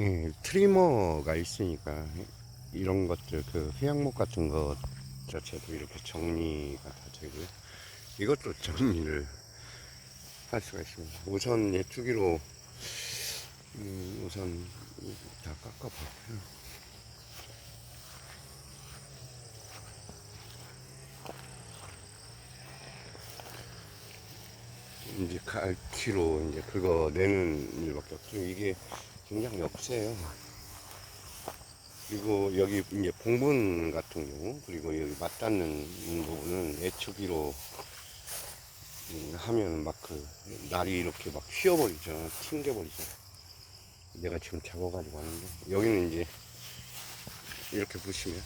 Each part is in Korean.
예, 트리머가 있으니까 이런 것들 그 회양목 같은 것 자체도 이렇게 정리가 다 되고요. 이것도 정리를 할 수가 있습니다. 우선 예투기로 음, 우선 다 깎아볼게요. 이제 갈키로 이제 그거 내는 일밖에 없죠. 이게 굉장히 억세요. 그리고 여기 이제 봉분 같은 경우, 그리고 여기 맞닿는 부분은 애초기로 음, 하면 막 그 날이 이렇게 막 휘어버리죠. 튕겨버리죠. 내가 지금 잡아가지고 왔는데, 여기는 이제 이렇게 보시면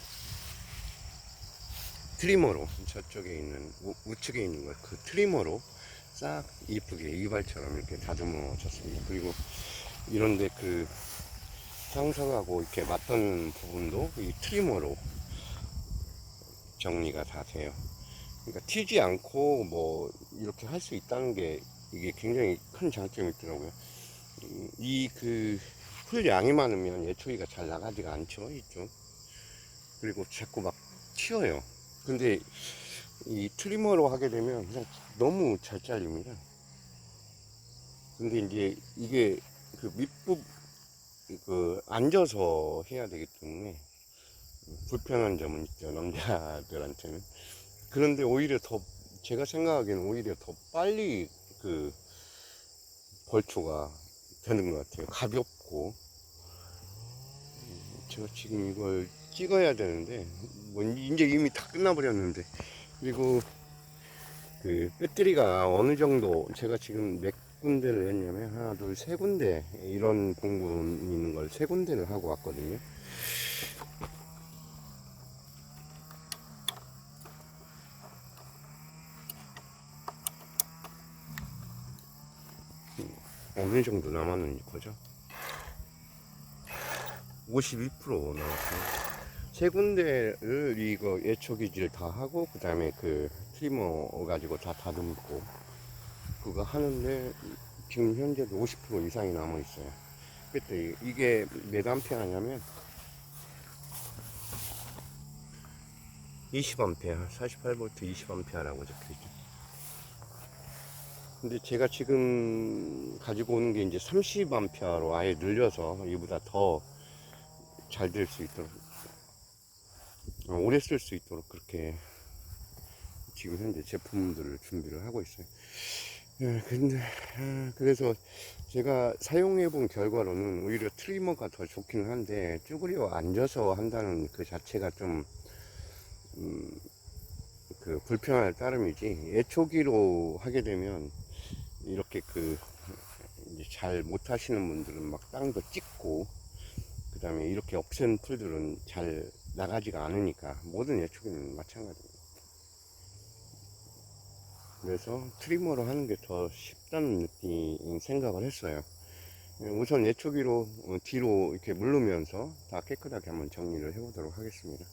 트리머로 저쪽에 있는 우, 우측에 있는 거 그 트리머로 싹 이쁘게 이발처럼 이렇게 다듬어졌습니다. 그리고 이런데 그 상상하고 이렇게 맞닿는 부분도 이 트리머로 정리가 다 돼요. 그러니까 튀지 않고 뭐 이렇게 할 수 있다는 게 이게 굉장히 큰 장점이 있더라고요. 이 그풀 양이 많으면 예초기가 잘 나가지가 않죠, 이쪽. 그리고 자꾸 막 튀어요. 근데 이 트리머로 하게 되면 그냥 너무 잘 잘립니다. 근데 이제 이게 그 밑부 그 앉아서 해야 되기 때문에 불편한 점은 있죠 남자들한테는. 그런데 오히려 더 제가 생각하기에는 오히려 더 빨리 그 벌초가 되는 것 같아요. 가볍고. 음, 제가 지금 이걸 찍어야 되는데 뭐 이제 이미 다 끝나버렸는데. 그리고 그 배터리가 어느 정도 제가 지금 몇 군데를 했냐면 하나 둘 세 군데 이런 공분 있는 걸 세 군데를 하고 왔거든요. 어느 정도 남았는지 보죠 52% 남았어요. 세 군데를 이거 예초 기질 다 하고 그 다음에 그 트리머 가지고 다 다듬고 그거 하는데 지금 현재도 50% 이상이 남아 있어요. 배터리 이게 몇 암페어 하냐면 20암페어 48V 20암페어라고 적혀 있죠. 근데 제가 지금 가지고 오는 게 이제 30암페어로 아예 늘려서 이보다 더 잘 될 수 있도록 어, 오래 쓸 수 있도록 그렇게 지금 현재 제품들을 준비를 하고 있어요. 예, 근데, 아, 그래서 제가 사용해 본 결과로는 오히려 트리머가 더 좋기는 한데, 쭈그려 앉아서 한다는 그 자체가 좀, 음, 그 불편할 따름이지, 애초기로 하게 되면, 이렇게 그, 잘 못하시는 분들은 막 땅도 찍고, 그 다음에 이렇게 없앤 풀들은 잘 나가지가 않으니까 모든 예초기는 마찬가지입니다. 그래서 트리머로 하는 게 더 쉽다는 느낌 생각을 했어요. 예, 우선 예초기로 어, 뒤로 이렇게 물르면서 다 깨끗하게 한번 정리를 해보도록 하겠습니다.